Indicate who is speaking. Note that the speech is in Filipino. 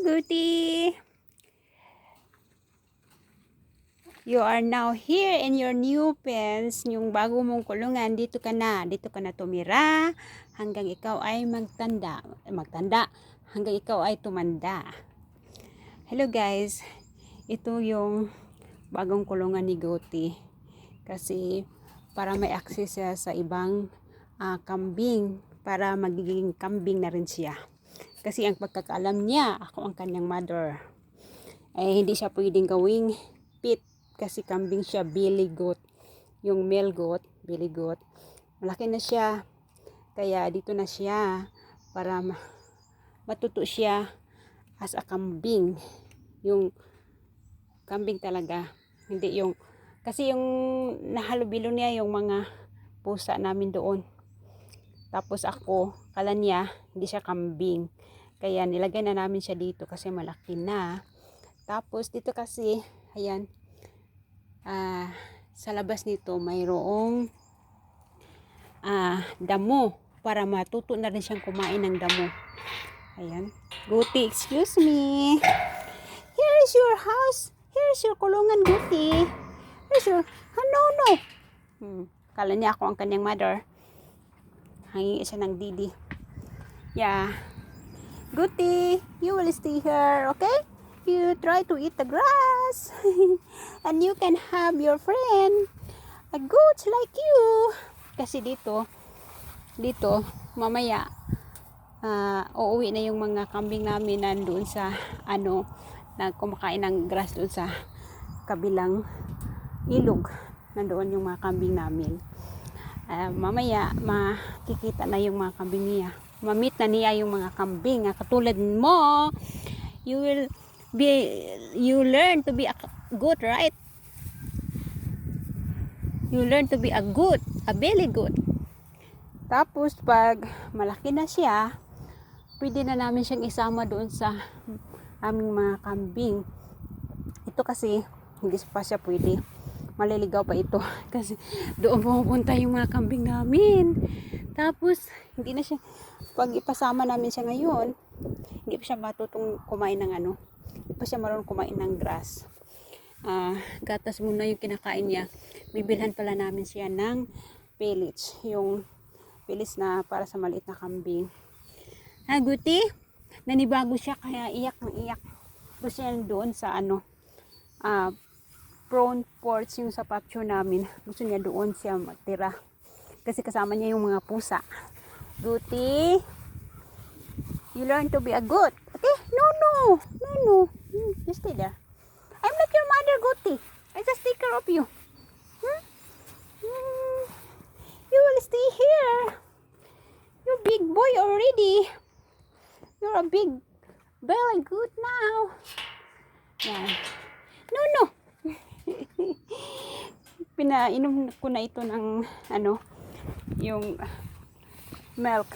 Speaker 1: Guti. You are now here in your new pens, yung bago mong kulungan, dito ka na, dito ka na tumira, hanggang ikaw ay magtanda, magtanda, hanggang ikaw ay tumanda. Hello guys, ito yung bagong kulungan ni Guti. Kasi para may access siya sa ibang ah, kambing, para magiging kambing na rin siya. Kasi ang pagkakaalam niya, ako ang kanyang mother. Eh, hindi siya pwedeng gawing pit kasi kambing siya, billy goat. Yung male goat, billy goat. Malaki na siya. Kaya dito na siya para ma- matuto siya as a kambing. Yung kambing talaga. Hindi yung, kasi yung nahalubilo niya yung mga pusa namin doon. Tapos ako, kala niya, hindi siya kambing. Kaya nilagay na namin siya dito kasi malaki na. Tapos dito kasi, ayan, ah, sa labas nito mayroong ah, damo para matuto na rin siyang kumain ng damo. Ayan. Guti, excuse me. Here is your house. Here is your kulungan, Guti. Here's your, ah, no, no. Hmm. Kala niya ako ang kanyang mother. Hangi siya ng didi. Yeah. Guti, you will stay here, okay? You try to eat the grass. And you can have your friend. A goat like you. Kasi dito, dito, mamaya, ah uuwi na yung mga kambing namin nandoon sa, ano, na kumakain ng grass doon sa kabilang ilog. Nandoon yung mga kambing namin. Ah, mamaya, makikita na yung mga kambing niya. Mamit na niya yung mga kambing. Ah, katulad mo, you will be, you learn to be a goat, right? You learn to be a goat, a belly goat. Tapos, pag malaki na siya, pwede na namin siyang isama doon sa aming mga kambing. Ito kasi, hindi pa siya pwede. Maliligaw pa ito. Kasi doon pumupunta yung mga kambing namin. Tapos, hindi na siya, pag ipasama namin siya ngayon, hindi pa siya matutong kumain ng ano, hindi pa siya marunong kumain ng grass. Ah, gatas muna yung kinakain niya. Bibilhan pala namin siya ng pellets. Yung pellets na para sa maliit na kambing. Ha, Guti? Nanibago siya kaya iyak ng iyak. Gusto niya doon sa ano, ah, front porch yung sa patio namin. Gusto niya doon siya matira. Kasi kasama niya yung mga pusa. Guti, you learn to be a goat. Okay? No, no. No, no. Hmm, You stay there. I'm not your mother, Guti. I just take care of you. Hmm? Hmm. You will stay here. You're big boy already. You're a big, very good now. Yan. No, no. Pinainom ko na ito ng ano, yung milk